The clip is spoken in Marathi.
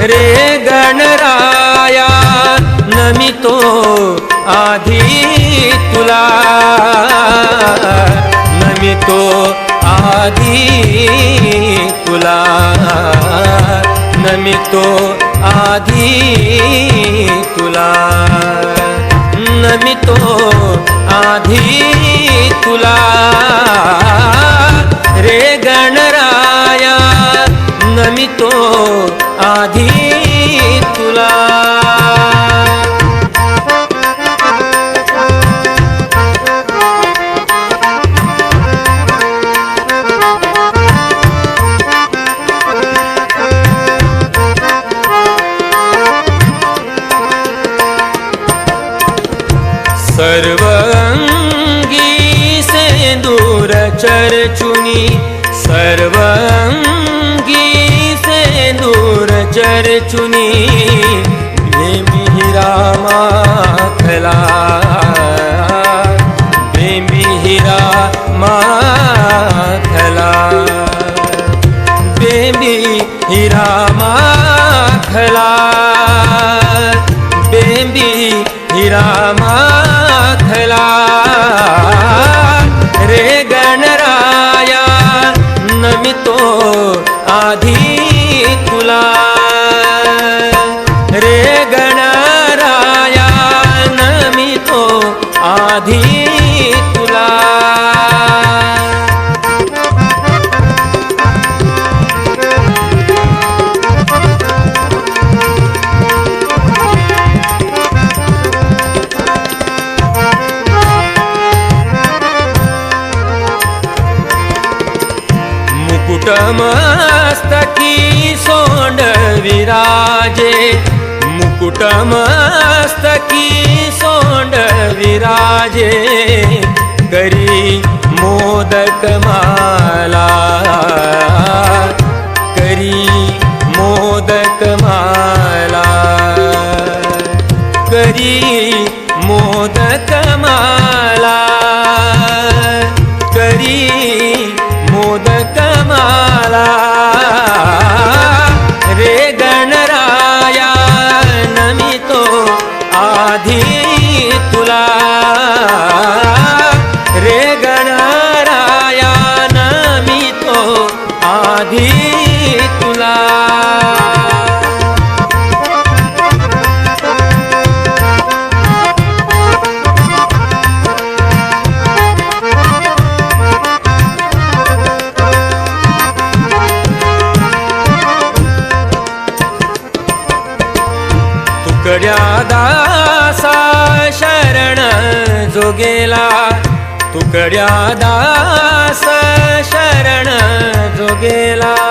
रे गणराया नमितो आधी तुला. नमितो आधी तुला. नमितो आधी तुला. नमितो आधी तुला. आधी तुला. सर्वंगी सेंदूर चरचुनी सर्व सेंदूर चरचुनी बेमिहिरा माखला बेमिहिरा माखला बेबी हिरा माखला बेबी हिरा मा आधी तुला. मुकुटमस्तकी सोंड विराजे. मुकुटमस्तकी सोंड विराजे करी मोदक माला. करी मोदक माला. करी मोदक माला. करी मोदक माला. रे गणराया नमितो आधी थोड्या दासा शरण जोगेला. तुकड्या दास शरण जोगेला.